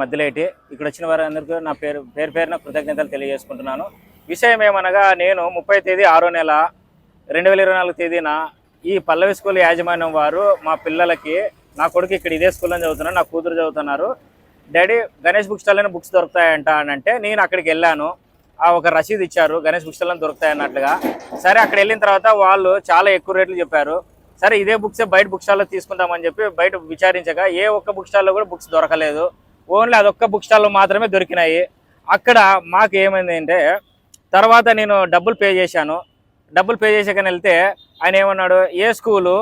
మధ్యలేటి ఇక్కడ వచ్చిన వారందరికీ నా పేరు పేరు పేరున కృతజ్ఞతలు తెలియజేసుకుంటున్నాను. విషయం ఏమనగా నేను ముప్పై తేదీ ఆరో నెల రెండు వేల ఇరవై నాలుగు తేదీన ఈ పల్లవి స్కూల్ యాజమాన్యం వారు మా పిల్లలకి నా కొడుకు ఇక్కడ ఇదే స్కూల్లో చదువుతున్నారు నా కూతురు చదువుతున్నారు. Daddy Ganesh book stall books దొరుకుతాయంట అని అంటే నేను అక్కడికి వెళ్ళాను. ఒక రసీదు ఇచ్చారు. గణేష్ బుక్ స్టాల్లో దొరుకుతాయి అన్నట్లుగా. సరే అక్కడ వెళ్ళిన తర్వాత వాళ్ళు చాలా ఎక్కువ రేట్లు చెప్పారు. సరే ఇదే బుక్సే బయట బుక్ స్టాల్లో తీసుకుందామని చెప్పి బయట విచారించగా ఏ ఒక్క బుక్ స్టాల్లో కూడా బుక్స్ దొరకలేదు. ఓన్లీ అదొక్క బుక్ స్టాల్లో మాత్రమే దొరికినాయి. అక్కడ మాకు ఏమైంది అంటే తర్వాత నేను డబ్బులు పే చేశాను. డబ్బులు పే చేసాక వెళ్తే ఆయన ఏమన్నాడు ఏ స్కూలు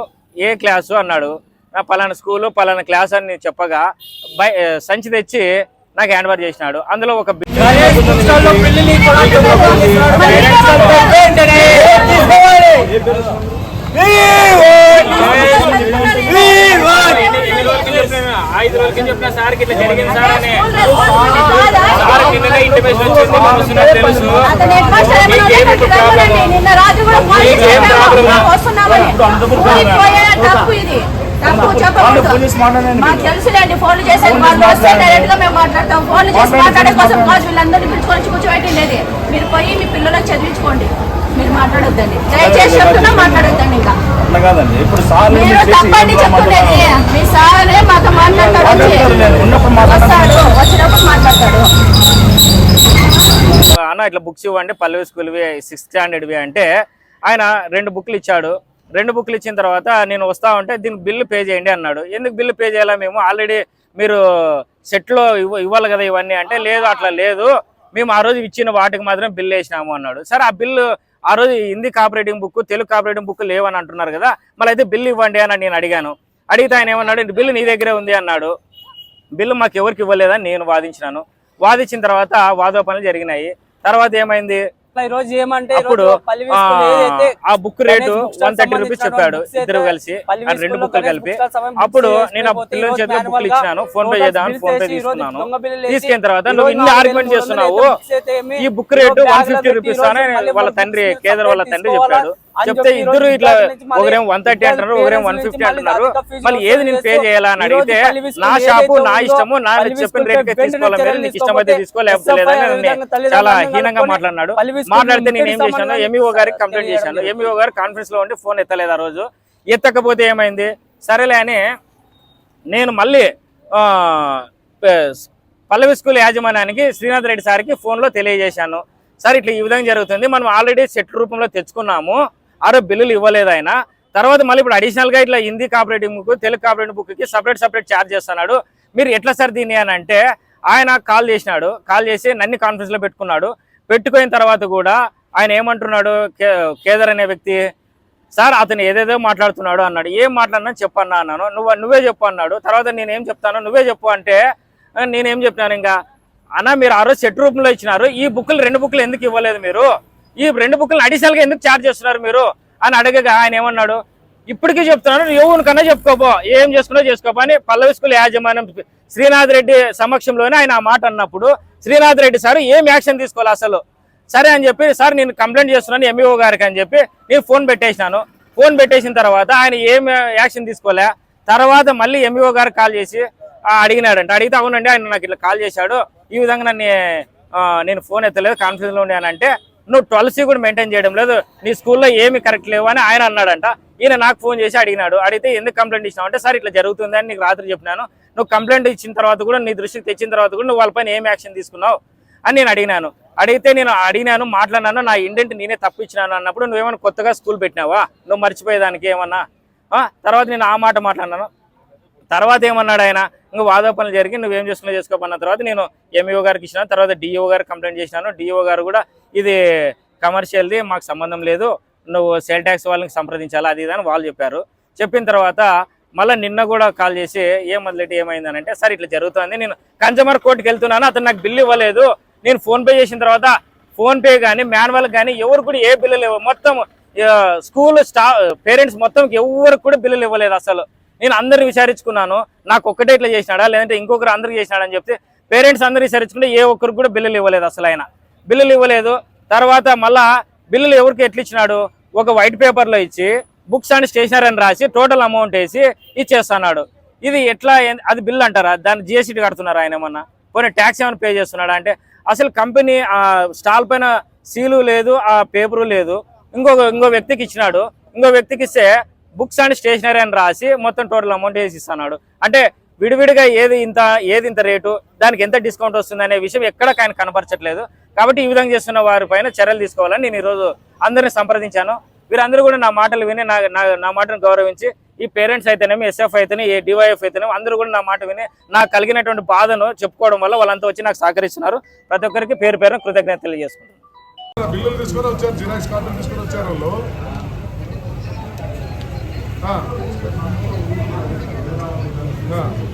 ఏ క్లాసు అన్నాడు. పలానా స్కూలు పలానా క్లాస్ అని చెప్పగా బై సంచి తెచ్చి నాకు హ్యాండ్ ఓవర్ చేసినాడు. అందులో ఒక ఐదు రోజులకి చెప్పిన సార్కి ఇట్లా జరిగింది సార్ అని ఇంటిమేషన్ వచ్చింది తెలుసు మీకేం తప్పు చెప్పకూడదు తెలుసులేండి ఫోన్లు చేసేది వాళ్ళు వస్తే డైరెక్ట్గా మేము మాట్లాడతాం. ఫోన్లు చేసి మాట్లాడే కోసం కాదు వీళ్ళందరినీ పిలుచుకొని వచ్చి కూర్చోబెట్టి లేదు. మీరు పోయి మీ పిల్లలకు చదివించుకోండి. మీరు మాట్లాడొద్దండి. దయచేసి చెప్తున్నా మాట్లాడొద్దండి ఇంకా. అట్లా కాదండి. ఇప్పుడు సార్ మీరు తప్పండి చెప్తుండేది మీ సారే మాతో మాట్లాడతాడు వచ్చి. ఉన్నప్పుడు వస్తాడు వచ్చినప్పుడు మాట్లాడతాడు. అన్న ఇట్లా బుక్స్ ఇవ్వండి. పల్లవి స్కూల్వి సిక్స్త్ స్టాండర్డ్వి అంటే ఆయన రెండు బుక్లు ఇచ్చాడు. రెండు బుక్లు ఇచ్చిన తర్వాత నేను వస్తా ఉంటే దీనికి బిల్లు పే చేయండి అన్నాడు. ఎందుకు బిల్లు పే చేయాలా మేము? ఆల్రెడీ మీరు సెట్లో ఇవ్వ ఇవ్వాలి కదా ఇవన్నీ అంటే లేదు అట్లా లేదు. మేము ఆ రోజు ఇచ్చిన వాటికి మాత్రం బిల్లు వేసినాము అన్నాడు. సరే ఆ బిల్లు ఆ రోజు Hindi cooperating book Telugu cooperating book లేవని అంటున్నారు కదా మళ్ళీ అయితే బిల్లు ఇవ్వండి అని నేను అడిగాను. అడిగితే ఆయన ఏమన్నాడు బిల్లు నీ దగ్గరే ఉంది అన్నాడు. బిల్లు మాకు ఎవరికి ఇవ్వలేదని నేను వాదించినాను. వాదించిన తర్వాత వాదోపనలు జరిగినాయి. తర్వాత ఏమైంది? ఈ రోజు ఏమంటే అప్పుడు పల్లి ఆ, book rate one thirty rupees చెప్పాడు. ఇద్దరు కలిసి రెండు బుక్లు కలిపి. అప్పుడు నేను ఆ పిల్లల చేతిలో బుక్లు ఇచ్చినాను PhonePe bills PhonePe తీసుకున్నాను తీసుకున్న తర్వాత నువ్వు ఇన్ని ఆర్గ్యుమెంట్ చేస్తున్నావు. ఈ book rate one fifty rupees అని వాళ్ళ తండ్రి కేదర్ వాళ్ళ తండ్రి? చెప్పాడు. చెప్తే ఇద్దరు ఇట్లా ఒకరేమో వన్ థర్టీ అంటున్నారు ఒకరేమో వన్ ఫిఫ్టీ అంటున్నారు. మళ్ళీ ఏది నేను పే ఈ రోజు అడిగితే నా షాపు నా ఇష్టము నా చెప్పిన వెంటనే తీసుకోవాలి నీకు ఇష్టమైతే తీసుకోకపోతే తీసుకో లేకపోతే లేదని SFI నన్ను విధంగా చాలా హీనంగా మాట్లాడినాడు. మాట్లాడితే నేను ఏం చేశాను ఎంఈఓ గారికి కంప్లైంట్ చేశాను. ఎంఈఓ గారు కాన్ఫరెన్స్లో ఉండి ఫోన్ ఎత్తలేదు ఆ రోజు. ఎత్తకపోతే ఏమైంది? సరేలే అని నేను మళ్ళీ పల్లవి స్కూల్ యాజమాన్యానికి శ్రీనాథ్ రెడ్డి సార్కి ఫోన్లో తెలియజేశాను. సార్ ఇట్లా ఈ విధంగా జరుగుతుంది. మనం ఆల్రెడీ సెట్ రూపంలో తెచ్చుకున్నాము. ఆరో బిల్లులు ఇవ్వలేదు ఆయన. తర్వాత మళ్ళీ ఇప్పుడు అడిషనల్గా ఇట్లా Hindi cooperative book Telugu cooperative బుక్కి separate separate charge చేస్తున్నాడు. మీరు ఎట్లా సార్ దీన్ని అని అంటే ఆయన కాల్ చేసినాడు. కాల్ చేసి నన్ను కాన్ఫరెన్స్లో పెట్టుకున్నాడు. పెట్టుకున్న తర్వాత కూడా ఆయన ఏమంటున్నాడు? కే కేదర్ అనే వ్యక్తి సార్ అతను ఏదేదో మాట్లాడుతున్నాడు అన్నాడు. ఏం మాట్లాడినా చెప్పన్నా అన్నాను. నువ్వు నువ్వే చెప్పు అన్నాడు. తర్వాత నేనేం చెప్తాను? నువ్వే చెప్పు అంటే నేనేం చెప్పినాను ఇంకా? అన్న మీరు ఆ రోజు సెట్ రూపంలో ఇచ్చినారు. ఈ బుక్లు రెండు బుక్లు ఎందుకు ఇవ్వలేదు మీరు? ఈ రెండు బుక్లను అడిషనల్గా ఎందుకు ఛార్జ్ చేస్తున్నారు మీరు? అని అడగగా ఆయన ఏమన్నాడు ఇప్పటికీ చెప్తున్నాను కన్నా చెప్పుకోపో ఏం చేసుకున్నా చేసుకోపో అని పల్లవి స్కూల్ యాజమాన్యం శ్రీనాథ్ రెడ్డి సమక్షంలోనే ఆయన ఆ మాట అన్నప్పుడు శ్రీనాథ్ రెడ్డి సార్ ఏం యాక్షన్ తీసుకోవాలి అసలు? సరే అని చెప్పి సార్ నేను కంప్లైంట్ చేస్తున్నాను ఎంఈఓ గారికి అని చెప్పి నేను ఫోన్ పెట్టేసినాను. ఫోన్ పెట్టేసిన తర్వాత ఆయన ఏం యాక్షన్ తీసుకోలే. తర్వాత మళ్ళీ ఎంఈఓ గారికి కాల్ చేసి అడిగినాడంట. అడిగితే అవునండి ఆయన నాకు ఇట్లా కాల్ చేశాడు. ఈ విధంగా నన్ను నేను ఫోన్ ఎత్తలేదు కాన్ఫ్యూజన్లో ఉండే అంటే నువ్వు ట్వెల్సీ కూడా మెయింటైన్ చేయడం లేదు. నీ స్కూల్లో ఏమి కరెక్ట్ లేవు అని ఆయన అన్నాడంట. ఈయన నాకు ఫోన్ చేసి అడిగినాడు. అడిగితే ఎందుకు కంప్లైంట్ ఇచ్చినావు అంటే సార్ ఇట్లా జరుగుతుంది అని నీకు రాత్రి చెప్పినాను. నువ్వు కంప్లైంట్ ఇచ్చిన తర్వాత కూడా నీ దృష్టికి తెచ్చిన తర్వాత కూడా నువ్వు వాళ్ళపైన ఏం యాక్షన్ తీసుకున్నావు అని నేను అడిగినాను. అడిగితే నేను అడిగినాను మాట్లాడినాను నా ఇండెంట్ నేనే తప్పించినాను అన్నప్పుడు నువ్వేమైనా కొత్తగా స్కూల్ పెట్టినావా? నువ్వు మర్చిపోయేదానికి ఏమన్నా? తర్వాత నేను ఆ మాట మాట్లాడినాను. తర్వాత ఏమన్నాడు ఆయన? ఇంకా వాదోపనలు జరిగి నువ్వేం చేసుకున్నా చేసుకోమన్న తర్వాత నేను ఎంఈఓ గారికి ఇచ్చిన తర్వాత డిఓ గారికి కంప్లైంట్ చేసినాను. డిఓ గారు కూడా ఇది కమర్షియల్ది మాకు సంబంధం లేదు నువ్వు సేల్ ట్యాక్స్ వాళ్ళకి సంప్రదించాలా అది ఇది అని వాళ్ళు చెప్పారు. చెప్పిన తర్వాత మళ్ళీ నిన్న కూడా కాల్ చేసి ఏం మొదలెట్టి ఏమైందని అంటే సార్ ఇట్లా జరుగుతుంది. నేను కన్జ్యూమర్ కోర్టుకి వెళ్తున్నాను అతను నాకు బిల్లు ఇవ్వలేదు. నేను ఫోన్పే చేసిన తర్వాత ఫోన్ పే కానీ మాన్యువల్ కానీ ఎవరు కూడా ఏ బిల్లులు ఇవ్వ మొత్తం స్కూల్ స్టా పేరెంట్స్ మొత్తం ఎవరికి కూడా బిల్లులు ఇవ్వలేదు అసలు. నేను అందరిని విచారించుకున్నాను. నాకు ఒక్కటే ఇట్లా చేసినాడా? లేదంటే ఇంకొకరు అందరికి చేసినాడని చెప్తే పేరెంట్స్ అందరు విచారించుకుంటే ఏ ఒక్కరికి కూడా బిల్లులు ఇవ్వలేదు అసలు ఆయన. బిల్లులు ఇవ్వలేదు. తర్వాత మళ్ళా బిల్లులు ఎవరికి ఎట్లా ఇచ్చినాడు? ఒక వైట్ పేపర్లో ఇచ్చి బుక్స్ అండ్ స్టేషనరీ అని రాసి టోటల్ అమౌంట్ వేసి ఇచ్చేస్తున్నాడు. ఇది ఎట్లా అది బిల్ అంటారా? దాన్ని జిఎస్టీ కడుతున్నారా ఆయన ఏమన్నా? పోనీ ట్యాక్స్ ఏమైనా పే చేస్తున్నాడా? అంటే అసలు కంపెనీ స్టాల్ పైన సీలు లేదు ఆ పేపరు లేదు. ఇంకొక ఇంకో వ్యక్తికి ఇచ్చినాడు. ఇంకో వ్యక్తికి ఇస్తే బుక్స్ అండ్ స్టేషనరీ అని రాసి మొత్తం టోటల్ అమౌంట్ వేసి ఇస్తున్నాడు. అంటే విడివిడిగా ఏది ఇంత ఏది ఇంత రేటు దానికి ఎంత డిస్కౌంట్ వస్తుంది అనే విషయం ఎక్కడ ఆయన కనపరచట్లేదు. కాబట్టి ఈ విధంగా చేస్తున్న వారి పైన చర్యలు తీసుకోవాలని నేను ఈరోజు అందరిని సంప్రదించాను. వీరందరూ కూడా నా మాటలు విని నా నా- మాటను గౌరవించి ఈ పేరెంట్స్ అయితేనేమి ఎస్ఎఫ్ అయితేనే ఏ డివైఎఫ్ అయితేనే అందరూ కూడా నా మాట విని నాకు కలిగినటువంటి బాధను చెప్పుకోవడం వల్ల వాళ్ళంతా వచ్చి నాకు సహకరిస్తున్నారు. ప్రతి ఒక్కరికి పేరు పేరు కృతజ్ఞత తెలియజేసుకుంటున్నాను. బిల్లులు తీసుకొని వచ్చారు జిరాక్స్ కార్డులు తీసుకొని వచ్చారు వాళ్ళు ఆ. ఆ.